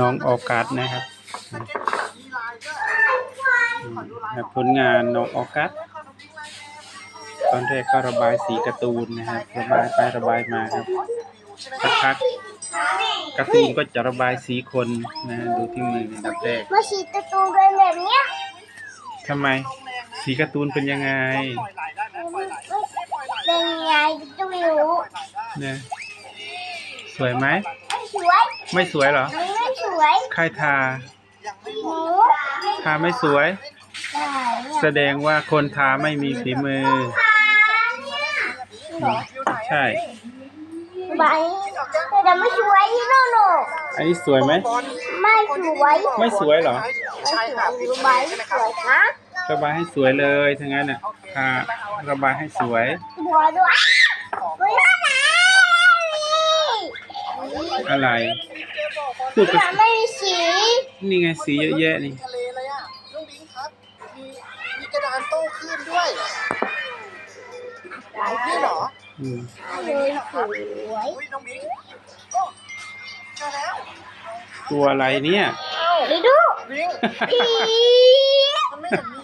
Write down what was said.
น้องออกัสนะครับครับผลงานน้องออกัสตอนแรกก็ระบายสีการ์ตูนนะครับระบายไประบายมาครับสักพักการ์ตูนก็จะระบายสีคนนะดูที่มืออันดับแรกมาฉีดตะตูกันแบบเนี้ยทำไมสีการ์ตูนเป็นยังไงเป็นไงก็ไม่รู้เนี่ยสวยไหมไม่สวย ไม่สวยเหรอมันไม่ส วยใครทา หนูทาไม่สวยได้แสดงว่าคนทาไม่มีฝีมือ ใช่ ใบแต่ไม่สวยที่โน่นอันนี้สวยไหม ไม่สวยไม่สวยเหรอไม่สวยดูใบสวยนะระบายให้สวยเลยทั้งนั้นน่ะทาระบายให้สวย หัวด้วยหัวนะอะไร พูดหักับวไม่มีสีนี่ไงสีเยอะแยะนี่ทะเลเลยอะน้องบิงครับ มีมีกระดานโต้คลื่นด้วยนี่เหรออืมเลยสวยอุ้ยน้องบิงโอ้เจอแล้ว ตัวอะไรเนี่ยไปดูบิงผีมันไม่เห็นมี